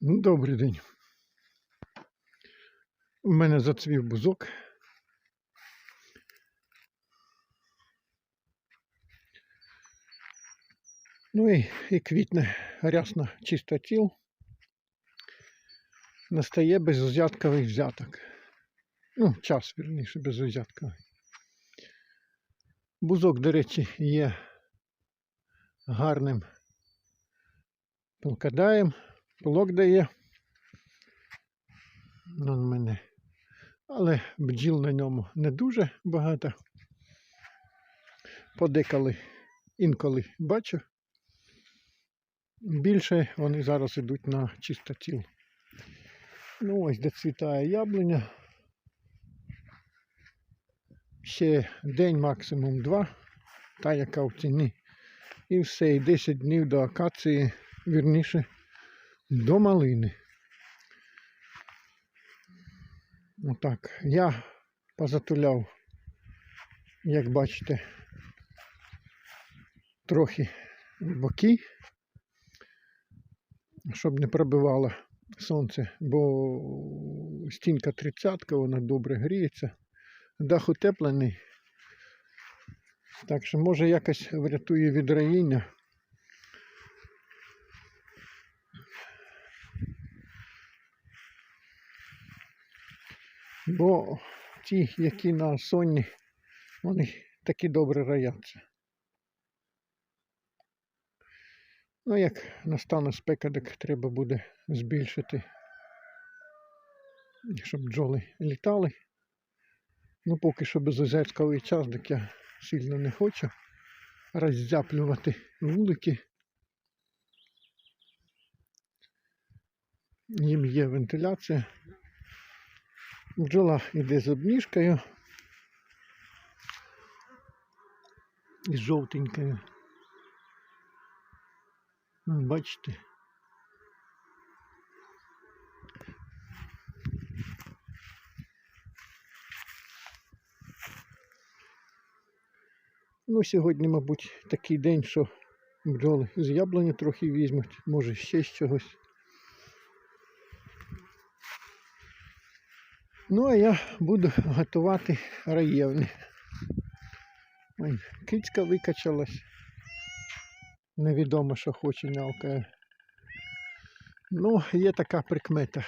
Ну, Добрий день. У мене зацвів бузок. Ну і, і квітне рясно чистотіл. Настає безузятковий взяток. Ну, час, вірніше, безузятковий. Бузок, до речі, є гарним пилкадаєм, пилок дає. В мене. Але бджіл на ньому не дуже багато. Подеколи інколи бачу. Більше вони зараз йдуть на чистотіл. Ну ось де цвітає яблуня. Ще день, максимум два, та яка в ціні. І все, і 10 днів до акації, вірніше, до малини. Отак. Я позатуляв, як бачите, трохи боки, щоб не пробивало сонце, бо стінка тридцятка, вона добре гріється. Дах утеплений. Так що може якось врятує від раїння. Бо ті, які на сонні, вони такі добре раяться. Ну, як настане спека, так треба буде збільшити, щоб бджоли літали. Ну, поки що безозерськовий час, так я сильно не хочу роззяплювати вулики. Їм є вентиляція. Бджола йде з обніжкою. І з жовтенькою. Бачите? Ну, сьогодні, мабуть, такий день, що бджоли з яблуні трохи візьмуть, може ще з чогось. Ну, а я буду готувати раєвни. Ой, кицька викачалась. Невідомо, що хоче нявкає. Ну, є така прикмета.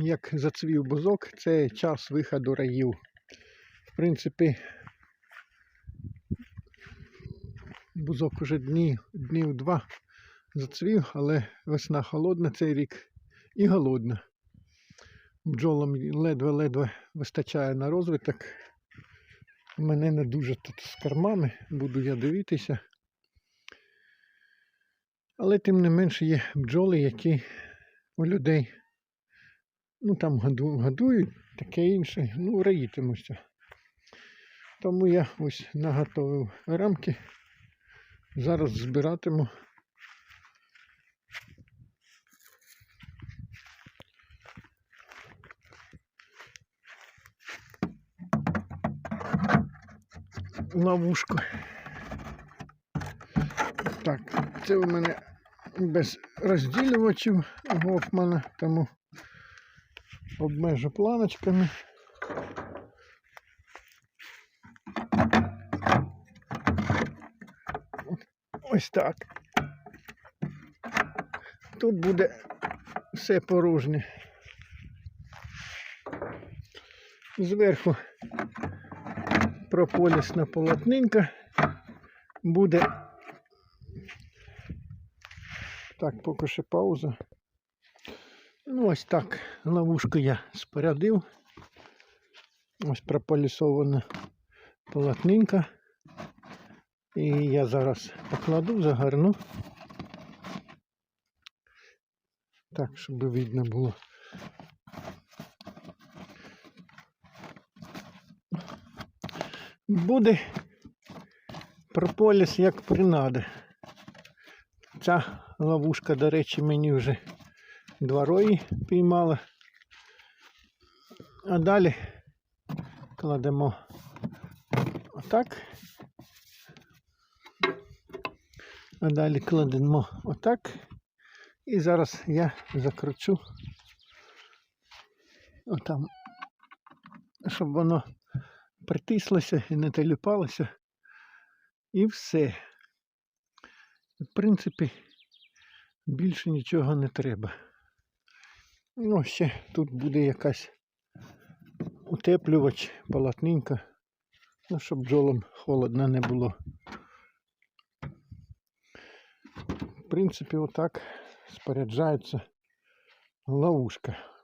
Як зацвів бузок, це час виходу раїв. В принципі, бузок уже дні, днів два зацвів, але весна холодна цей рік і голодна. Бджолам ледве-ледве вистачає на розвиток. Мене не дуже тут з кормами, буду я дивитися. Але тим не менше є бджоли, які у людей ну там году- годують, таке інше, ну, раїтимуться. Тому я ось наготовив рамки. Зараз збиратиму. Ловушку. Так, це у мене без розділювачів Гофмана, тому обмежу планочками. Ось так. Тут буде все порожнє. Зверху прополісна полотнинка буде. Так, поки що пауза. Ну, ось так ловушку я спорядив. Ось прополісована полотнинка. І я зараз покладу, загорну. Так, щоб видно було. Буде прополіс як принада. Ця ловушка, до речі, мені вже два рої піймала. А далі кладемо отак. А далі кладемо отак І зараз я закручу отам, щоб воно притислося і не теліпалося. І все. В принципі, більше нічого не треба. Ну, ще тут буде якась утеплювач, полотнинка, ну, щоб бджолам холодно не було. В принципі, отак споряджається ловушка.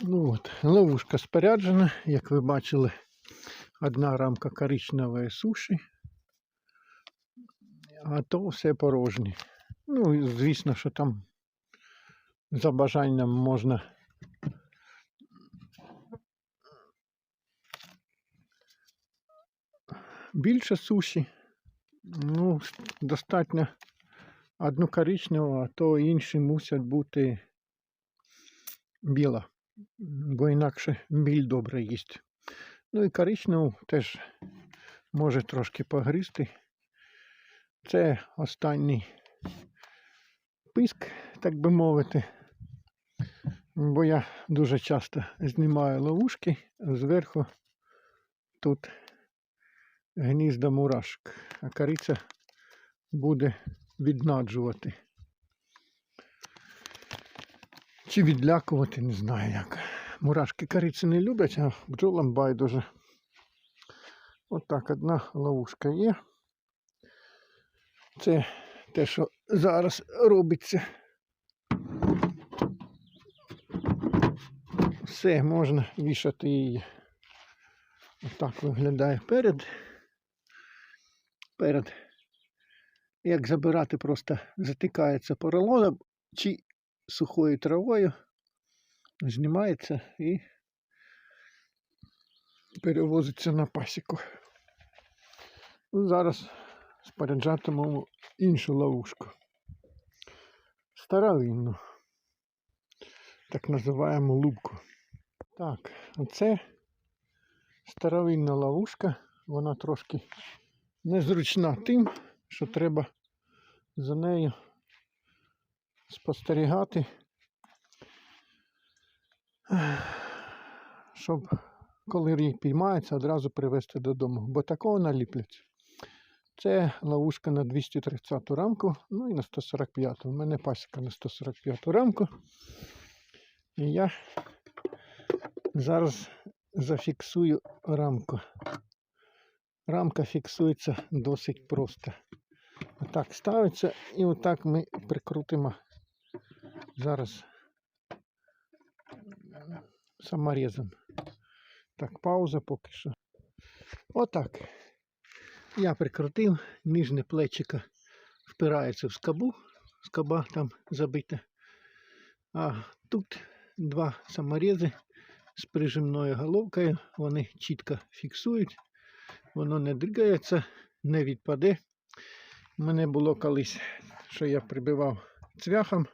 Ну от, ловушка споряджена, як ви бачили, одна рамка коричневої суші, а то все порожнє. Ну, звісно, що там за бажанням можна більше суші. Ну, достатньо одну коричневу, а то інші мусять бути біла, бо інакше біль добре їсть. Ну і коричневу теж може трошки погризти. Це останній писк, так би мовити. Бо я дуже часто знімаю ловушки, зверху тут гнізда мурашок, а кориця буде віднаджувати. Чи відлякувати, не знаю як. Мурашки кориці не люблять, а бджолам байдуже. Отак одна ловушка є. Це те, що зараз робиться. Все, можна вішати її. Отак виглядає перед. Перед. Як забирати, просто затикається поролоном чи сухою травою, знімається і перевозиться на пасіку. Ну, Зараз споряджатимемо іншу ловушку. Старовинну. Так називаємо лубку. Так, оце старовинна ловушка. Вона трошки незручна тим, що треба за нею спостерігати, щоб коли рій піймається, одразу привезти додому, бо такого наліплять. Це ловушка на 230 рамку, ну і на 145. У мене пасіка на 145 рамку. І я зараз зафіксую рамку. Рамка фіксується досить просто. Отак ставиться і отак ми прикрутимо зараз саморезом. Так, пауза поки що. Отак. Я прикрутив, нижнє плечико впирається в скобу, скоба там забита. А тут два саморези з прижимною головкою. Вони чітко фіксують, воно не дригається, не відпаде. У мене було колись, що я прибивав цвяхом,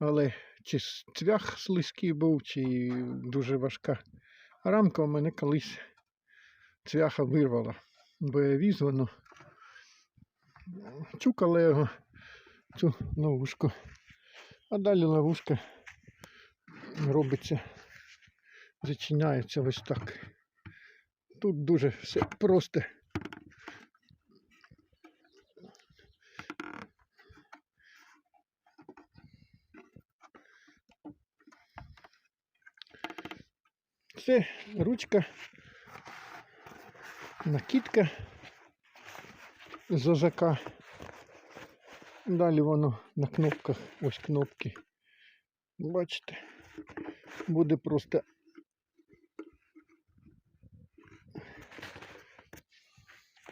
але чи цвях слизький був, чи дуже важка рамка у мене колись цвяха вирвала. Бо я віз воно, чукала його, цю ловушку. А далі ловушка робиться, зачиняється ось так. Тут дуже все просто. Це ручка, накидка з ОЖК. Далі воно на кнопках, ось кнопки. Бачите, буде просто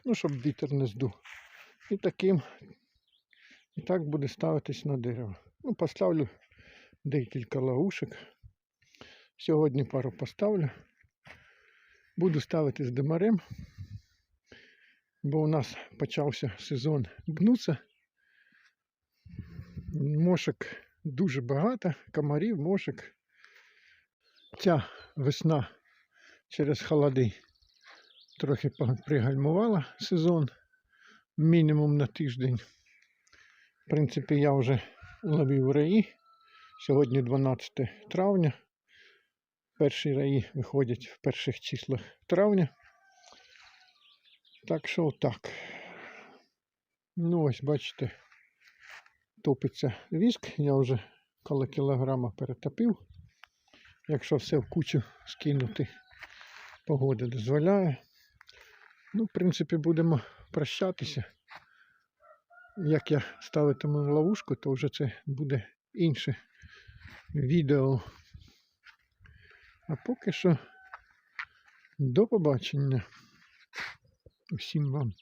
ну, щоб вітер не здув. І таким, і так буде ставитись на дерево. Ну, поставлю декілька ловушек. Сьогодні пару поставлю. Буду ставити з димарем, бо у нас почався сезон гнуса. Мошок дуже багато, комарів, мошок. Ця весна через холоди трохи пригальмувала сезон мінімум на тиждень. В принципі, я вже ловив раї. Сьогодні 12 травня. Перші раї виходять в перших числах травня. Так що так. Ну ось бачите, топиться віск. Я вже коло кілограма перетопив. Якщо все в кучу скинути, погода дозволяє. Ну, в принципі, будемо прощатися. Як я ставитиму ловушку, то вже це буде інше відео. А поки що до побачення. Усім вам.